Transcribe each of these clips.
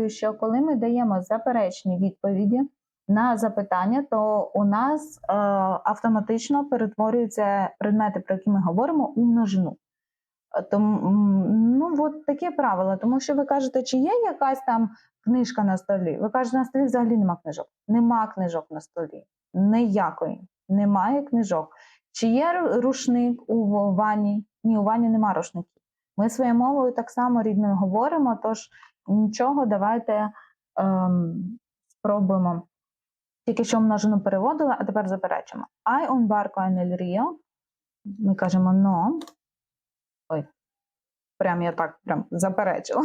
нагадую, що коли ми даємо заперечні відповіді на запитання, то у нас е, автоматично перетворюються предмети, про які ми говоримо, у множину. Тому, ну, от таке правило. Тому що ви кажете, чи є якась там книжка на столі? Ви кажете, на столі взагалі нема книжок. Нема книжок на столі. Ніякої. Немає книжок. Чи є рушник у ванні? Ні, у ванні нема рушників. Ми своєю мовою так само рідною говоримо, тож нічого, давайте ем, спробуємо. Тільки що множину переводила, а тепер заперечимо. I un barco en el río. Ми кажемо no. Ой, прям я так прям заперечила.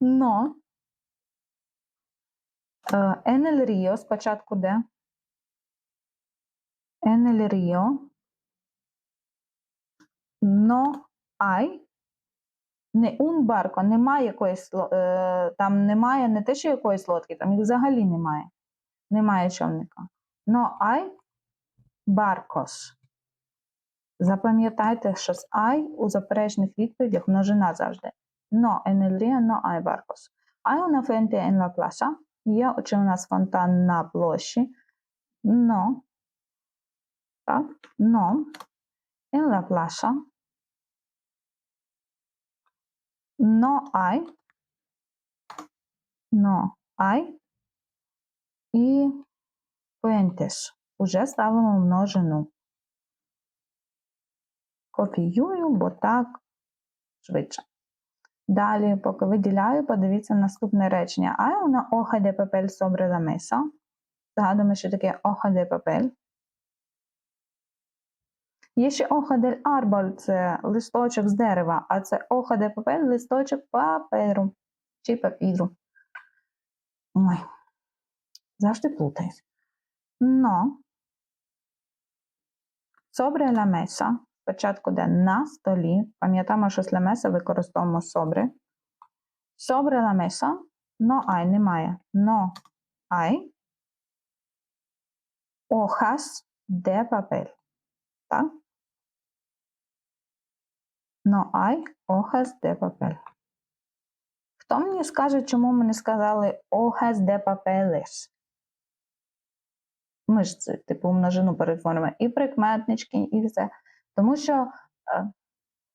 Но. Е, En el río спочатку де? En el río. No hay. Не barco, немає якоїсь е, там немає не те, що якоїсь лодки, там їх взагалі немає. Немає човника. No hay barcos. Запам'ятайте, що з I у заперечних відповідях множина завжди. El río no hay barcos. Hay una fuente en la plaza. Є чи у нас фонтан на площі. No. Так, no. En la plaza. No hay. No hay. І fuentes. Уже ставимо множину. Копіюю, бо так швидше. Далі, поки виділяю, подивіться наступне речення. Hay una hoja de papel sobre la mesa. Згадуємо, що таке hoja de papel. Є ще del árbol, це листочок з дерева, а це de papel – листочок паперу чи папіру. Ой, завжди плутаюсь. Но sobre la спочатку де на столі, пам'ятаємо, що з mesa використовуємо sobre. Sobre la no hay, немає. No hay hojas de papel. Так? No hay hojas de papel. Хто мені скаже, чому ми не сказали hojas de papeles? Ми ж це, типу, множину перетворимо і прикметнички, і все. Тому що е,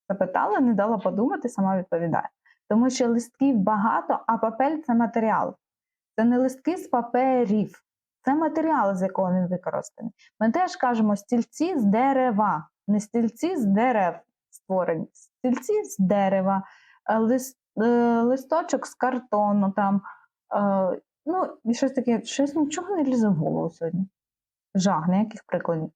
запитала, не дала подумати, сама відповідає. Тому що листків багато, а папель це матеріал. Це не листки з паперів, це матеріал, з якого він використаний. Ми теж кажемо стільці з дерева, не стільці з дерев створені, стільці з дерева, е, лист, е, листочок з картону, там, е, ну, і щось таке, щось нічого не лізе в голову сьогодні. Жах, ніяких прикладів.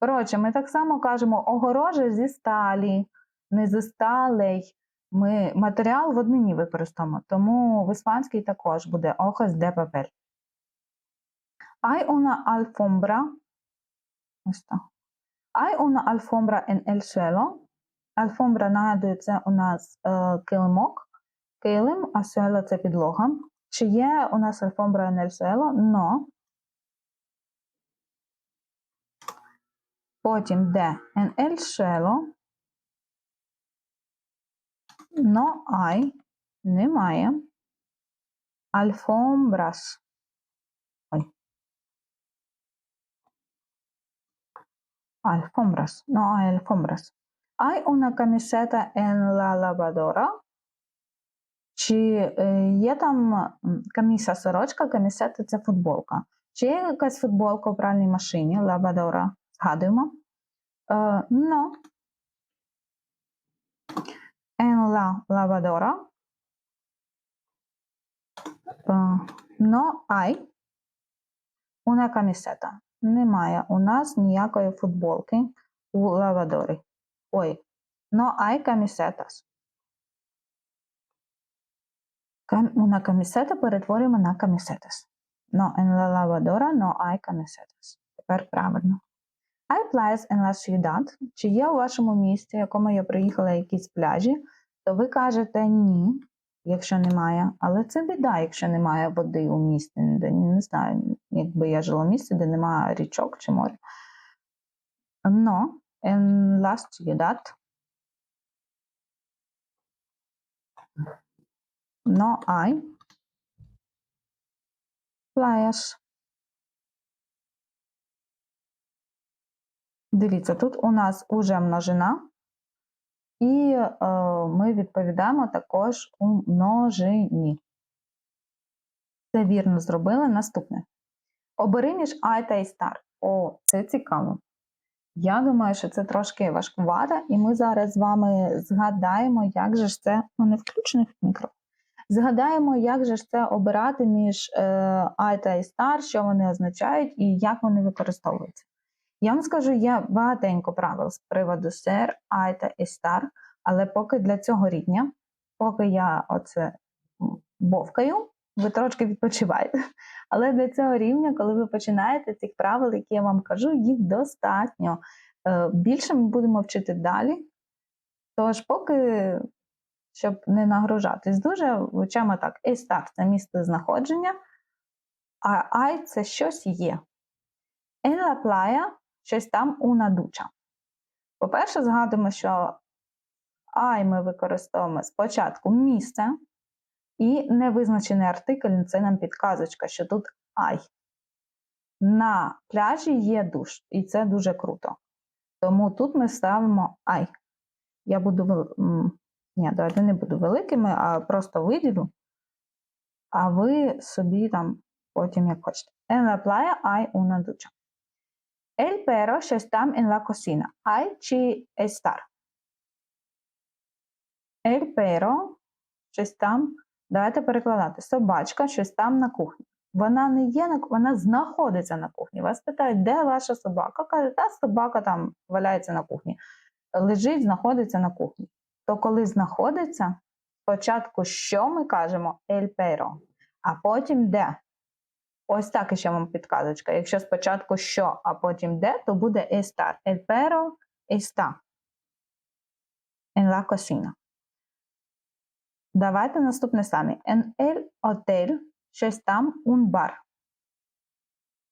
Коротше, ми так само кажемо огорожа зі сталі, не зі сталей. Ми матеріал в однині використовуємо, тому в іспанській також буде hojas de papel. Hay una alfombra. Hay una alfombra en el suelo. Alfombra, нагадую, це у нас е, килимок, килим, а suelo – це підлога. Чи є у нас en el suelo? No. Потім де? El suelo. No hay. Немає. Alfombras. Ой. Alfombras. No hay alfombras. Hay una camiseta en la lavadora. Чи е, є там каміса сорочка, камісета це футболка. Чи є якась футболка у пральній машині, лавадора? Згадуємо. Е, no. En la lavadora. Е, no hay una camiseta. Немає у нас ніякої футболки у лавадорі. Ой, no hay camisetas. Кам- Una camiseta перетворюємо на camisetas. No, en la lavadora no hay camisetas. Тепер правильно. Hay playas en la ciudad. Чи є у вашому місті, в якому я приїхала якісь пляжі, то ви кажете ні, якщо немає. Але це біда, якщо немає води у місті. Не знаю, якби я жила в місті, де немає річок чи моря. No, en la ciudad no hay Playas. Дивіться, тут у нас уже множина, і е, ми відповідаємо також у множині. Це вірно зробили. Наступне. Обери між I та star. О, це цікаво. Я думаю, що це трошки важкувато, і ми зараз з вами згадаємо, як же ж це, ну не включених мікро. Згадаємо, як же ж це обирати між е, I та star, що вони означають і як вони використовуються. Я вам скажу, є багатенько правил з приводу ser, I та star, але поки для цього рівня, поки я оце бовкаю, ви трошки відпочиваєте. Але для цього рівня, коли ви починаєте цих правил, які я вам кажу, їх достатньо. Е, Більше ми будемо вчити далі. Тож, поки, щоб не нагружатись дуже, вчимо так: A-star – це місце знаходження, а I – це щось є. La playa – щось там у надуча. По-перше, згадуємо, що I ми використовуємо спочатку місце, і невизначений артикль це нам підказочка, що тут I. На пляжі є душ, і це дуже круто. Тому тут ми ставимо I. Я буду ні, давайте не буду великими, а просто виділю. А ви собі там потім як хочете. En la playa hay una ducha. El perro щось там en la cocina. Hay чи estar. El perro щось там. Давайте перекладати. Собачка щось там на кухні. Вона не є на вона знаходиться на кухні. Вас питають, де ваша собака? Каже, та собака там валяється на кухні. Лежить, знаходиться на кухні. То коли знаходиться, спочатку що ми кажемо el perro, а потім де. Ось так іще вам підказочка. Якщо спочатку що, а потім де, то буде estar. El perro está en la cocina. Давайте наступне самі. En el hotel щось там un bar.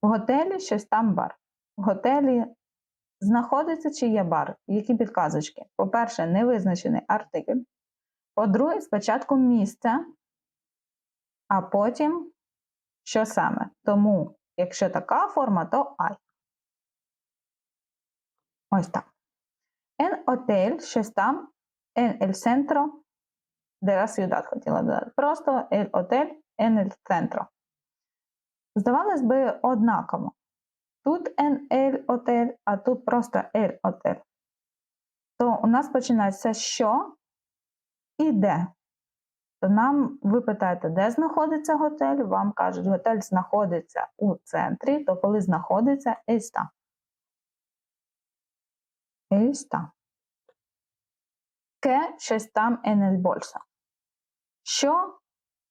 В готелі щось там бар. В готелі знаходиться чи є бар? Які підказочки? По-перше, невизначений артикль. По-друге, спочатку місце, а потім що саме. Тому, якщо така форма, то I. Ось так. En hotel щось там. En el centro de la ciudad хотіла додати. Просто el hotel en el centro. Здавалось би, однаково. Тут en el hotel, а тут просто el hotel. То у нас починається що і де. То нам ви питаєте, де знаходиться готель? Вам кажуть, готель знаходиться у центрі, то коли знаходиться está. Está. Ке щось там en. Що?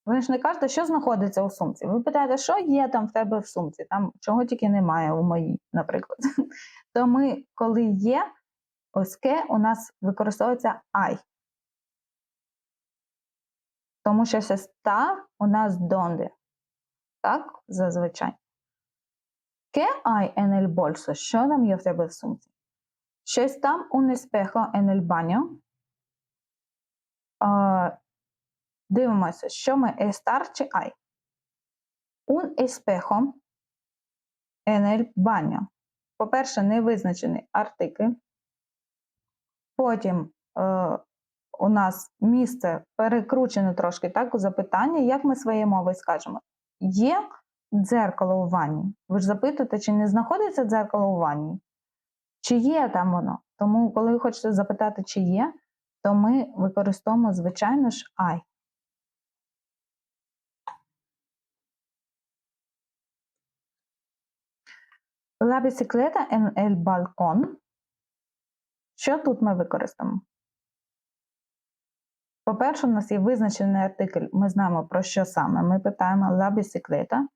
Ви ж не кажете, що знаходиться у сумці. Ви питаєте, що є там в тебе в сумці, там чого тільки немає у моїй, наприклад. То ми, коли є, ось ке у нас використовується I. Тому що сестра у нас донде. Так, зазвичай. Ке hay en el? Що там є в тебе в сумці? Щось там un espejo en el baño. Дивимося, що ми estar чи I. Un espejo en el baño. По-перше, невизначений артикль. Потім е, у нас місце перекручене трошки так у запитання, як ми своєю мовою скажемо. Є дзеркало у ванні. Ви ж запитуєте, чи не знаходиться дзеркало у ванні? Чи є там воно? Тому, коли ви хочете запитати, чи є, то ми використовуємо, звичайно ж, I. La bicicleta en el balcón. Що тут ми використаємо? По-перше, у нас є визначений артикль, ми знаємо про що саме. Ми питаємо la bicicleta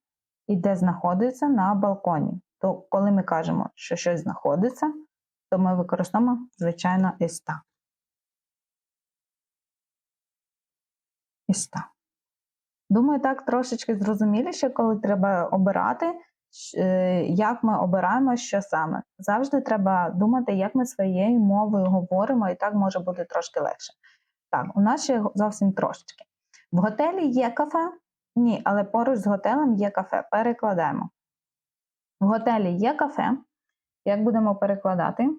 і де знаходиться на балконі. То коли ми кажемо, що щось знаходиться, то ми використовуємо, звичайно, está. Está. Думаю, так трошечки зрозуміліше, коли треба обирати, як ми обираємо, що саме. Завжди треба думати, як ми своєю мовою говоримо, і так може бути трошки легше. Так, у нас ще зовсім трошечки. В готелі є кафе, Ні, але поруч з готелем є кафе. Перекладаємо. В готелі є кафе. Як будемо перекладати?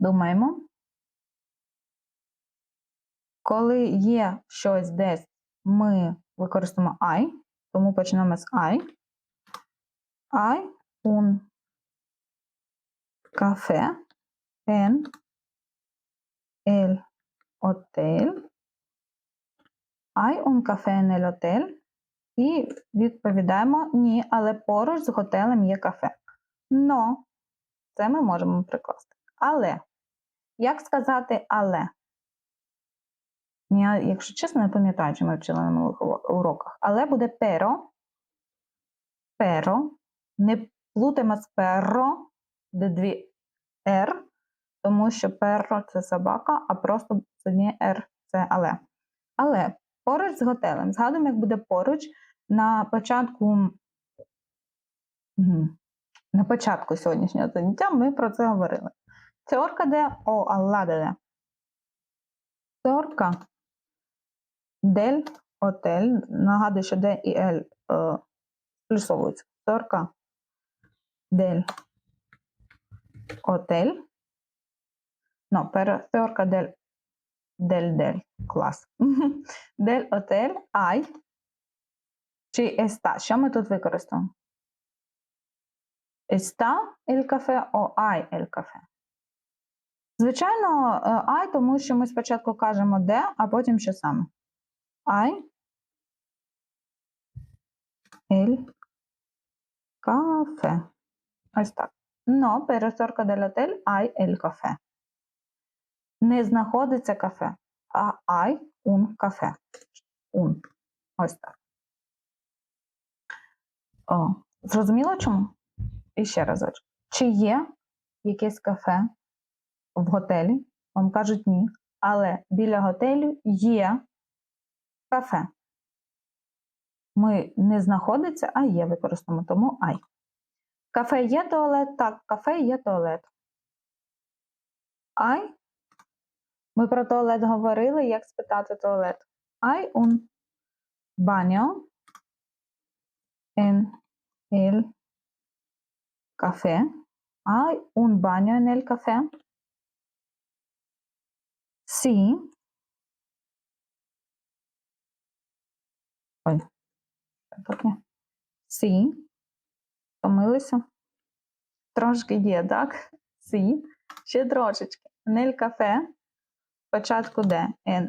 Думаємо. Коли є щось десь, ми використаємо I, тому почнемо з I. I un café en el hotel. Hay un café en el hotel. І відповідаємо ні, але поруч з готелем є кафе. Но це ми можемо прикласти. Але. Як сказати але? Я, якщо чесно, не пам'ятаю, чи ми вчили на минулих уроках. Але буде перо. Перо. Не плутаємо з перо, де дві R, тому що перо це собака, а просто з однієї R це але. Але поруч з готелем. Згадуємо, як буде поруч на початку. На початку сьогоднішнього заняття ми про це говорили. Cerca de o al lado del hotel. Нагадую, що де і L е, плюсовуються. Cerca del hotel. No, pero cerca del del клас. Del hotel hay чи está. Що ми тут використаємо? Está el café o hay el café? Звичайно, е, I, тому що ми спочатку кажемо де, а потім що саме. I el café. Ось так. No, pero cerca del hotel hay el café. Не знаходиться кафе, а hay un café. Un. Ось так. О, зрозуміло чому? І ще разочок. Чи є якесь кафе в готелі? Вам кажуть ні. Але біля готелю є кафе. Ми не знаходиться, а є використаємо, тому ай. Кафе є туалет? Так, кафе є туалет. Ай. Ми про туалет говорили, як спитати туалет. Ай un baño en el café. Hay un baño en el café. Sí. Ой, що таке? Sí. Помилися. Трошки є, так? Sí. Ще трошечки. Нель кафе. Спочатку де? En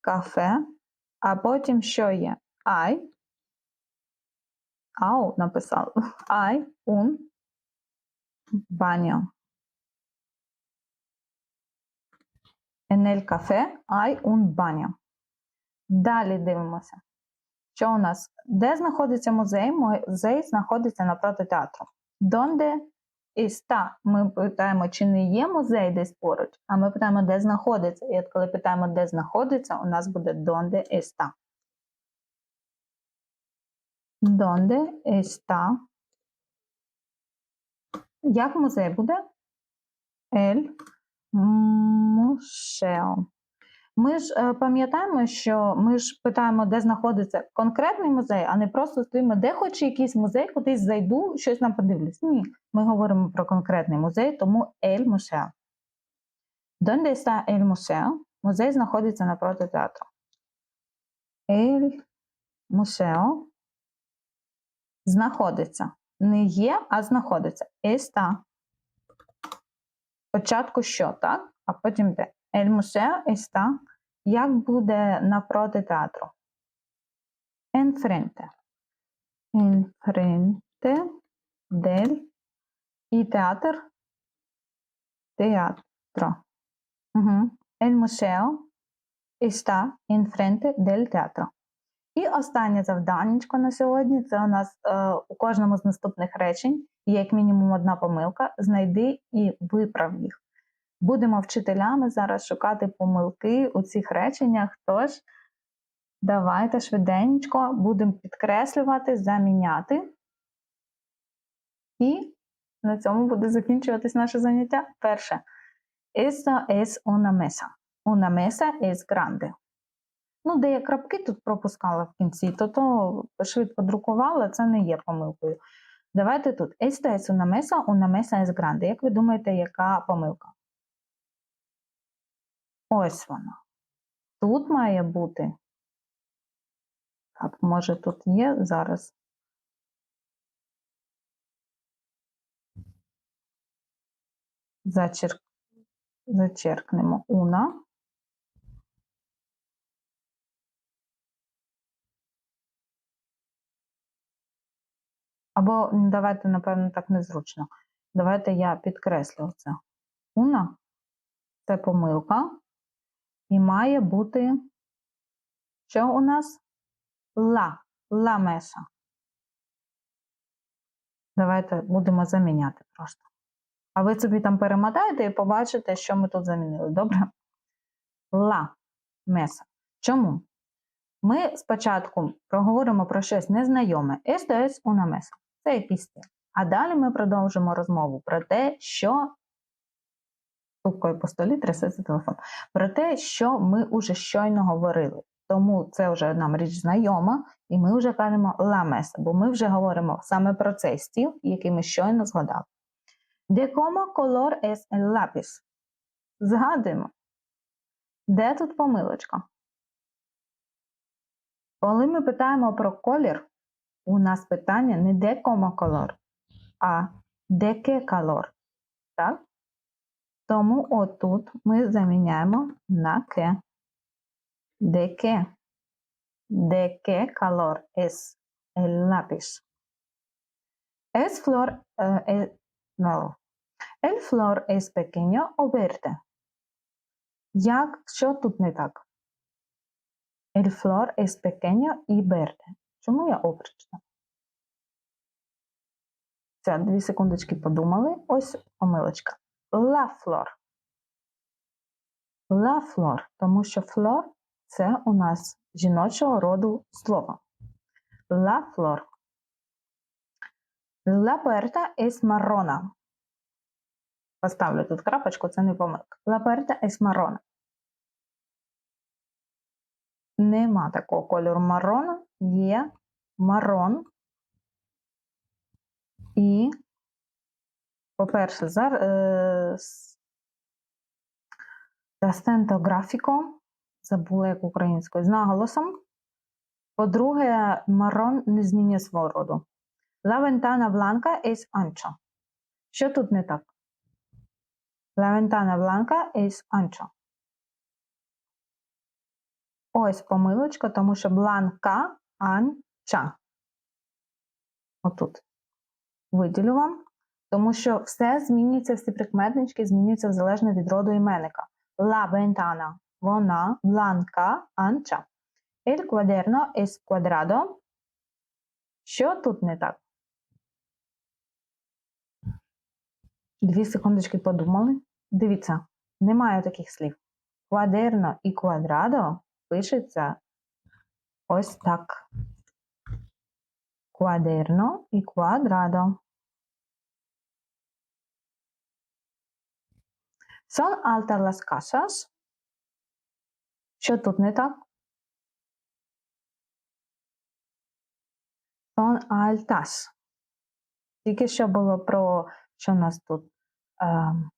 кафе. А потім що є? I. Ау, написав. I un baño. En el café hay un. Далі дивимося. Що у нас? Де знаходиться музей? Музей знаходиться напроти театру. Donde está? Ми питаємо, чи не є музей десь поруч, а ми питаємо, де знаходиться. І от коли питаємо, де знаходиться, у нас буде donde está. Donde está? Як музей буде? El museo. Ми ж е, пам'ятаємо, що ми ж питаємо, де знаходиться конкретний музей, а не просто стоїмо, де хоч якийсь музей, кудись зайду, щось там подивлюсь. Ні, ми говоримо про конкретний музей, тому El museo. Donde está el museo? Музей знаходиться напроти театру. El museo знаходиться. Не є, а знаходиться. Está. Спочатку що, так? А потім де. El museo está. Як буде напроти театру? Enfrente. Enfrente del і театр. Teatro. Угу. El museo está enfrente del teatro. І останнє завданнячко на сьогодні це у нас е, у кожному з наступних речень є як мінімум одна помилка. Знайди і виправ їх. Будемо вчителями зараз шукати помилки у цих реченнях. Тож, давайте швиденько будемо підкреслювати, заміняти. І на цьому буде закінчуватись наше заняття. Перше. Esta es una mesa. Una mesa es grande. Ну, де я крапки тут пропускала в кінці, то то швидко друкувала, це не є помилкою. Давайте тут. Esta es una mesa, una mesa es grande. Як ви думаєте, яка помилка? Ось вона. Тут має бути. Так, може тут є зараз. Зачерк... Зачеркнемо una. Або давайте, напевно, так незручно. Давайте я підкреслю це. Una – це помилка. І має бути, що у нас? La. La mesa. Давайте будемо заміняти просто. А ви собі там перемотаєте і побачите, що ми тут замінили. Добре? La mesa. Чому? Ми спочатку проговоримо про щось незнайоме. Esto es una mesa. Це якийсь стиль. А далі ми продовжимо розмову про те, що стукою по столі трясеться телефон. Про те, що ми уже щойно говорили. Тому це вже нам річ знайома, і ми вже кажемо la бо ми вже говоримо саме про цей стіл, який ми щойно згадали. De como color es el lápiz? Згадуємо. Де тут помилочка? Коли ми питаємо про колір, у нас питання не де como color, а де que calor. Так? Тому отут ми заміняємо на que. De qué? De qué calor es el lápiz? Es flor, eh, eh, no. El flor es pequeño o verde? Як, що тут не так? El flor es pequeño y verde. Чому я опрична? Це, дві секундочки подумали. Ось помилочка. La flor, тому що flor – це у нас жіночого роду слово. La flor. La puerta es. Поставлю тут крапочку, це не помилка. La puerta es. Нема такого кольору марона, є марон. І, по-перше, зараз стентографіко, забула як українською, з наголосом. По-друге, марон не змінює свого роду. La ventana blanca es ancha. Що тут не так? La ventana blanca es ancha. Ось помилочка, тому що бланка анча. Отут. Виділю вам. Тому що все змінюється, всі прикметнички змінюються залежно від роду іменника. La ventana – вона, бланка анча. El cuaderno es cuadrado. Що тут не так? Дві секундочки подумали. Дивіться, немає таких слів. Cuaderno і cuadrado пишеться ось так. Cuaderno і cuadrado. Son altas las casas. Що тут не так? Son altas. Тільки що було про що у нас тут? Ем,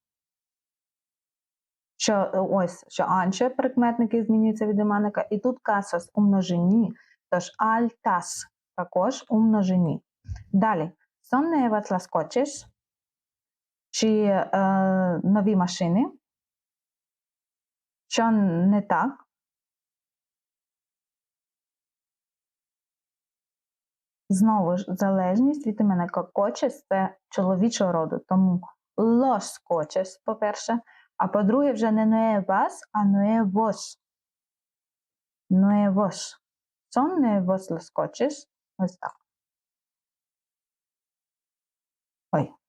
що ось що анче прикметники змінюються від іменника, і тут касас у множині, тож альтас також у множині. Далі, son nuevas las coches, чи е, нові машини, що не так? Знову ж залежність від іменника coches – це чоловічого роду, тому los coches, по-перше, а по-друге, вже не nuevas, а nuevos. Nuevos. Son nuevos los coches. Ось так. Ой.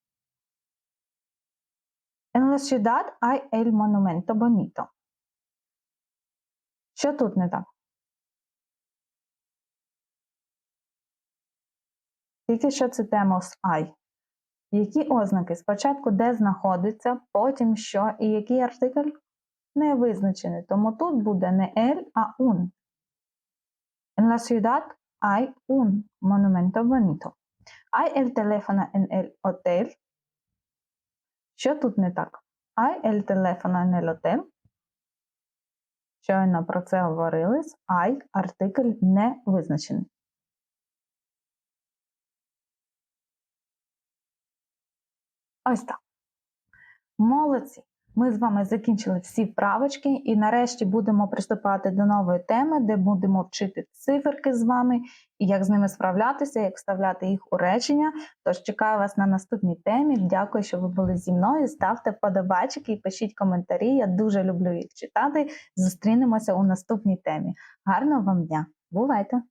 En la ciudad hay el monumento bonito. Що тут не так? Тільки що це тема з I. Які ознаки? Спочатку де знаходиться, потім що і який артикль? не визначений, тому тут буде не el, а un. En la ciudad hay un monumento bonito. Hay el teléfono en el hotel. Що тут не так? Hay el teléfono en el hotel. Щойно про це говорили. I артикль не визначений. Ось так. Молодці! Ми з вами закінчили всі вправочки і нарешті будемо приступати до нової теми, де будемо вчити циферки з вами і як з ними справлятися, як вставляти їх у речення. Тож чекаю вас на наступній темі. Дякую, що ви були зі мною. Ставте вподобайки і пишіть коментарі. Я дуже люблю їх читати. Зустрінемося у наступній темі. Гарного вам дня! Бувайте!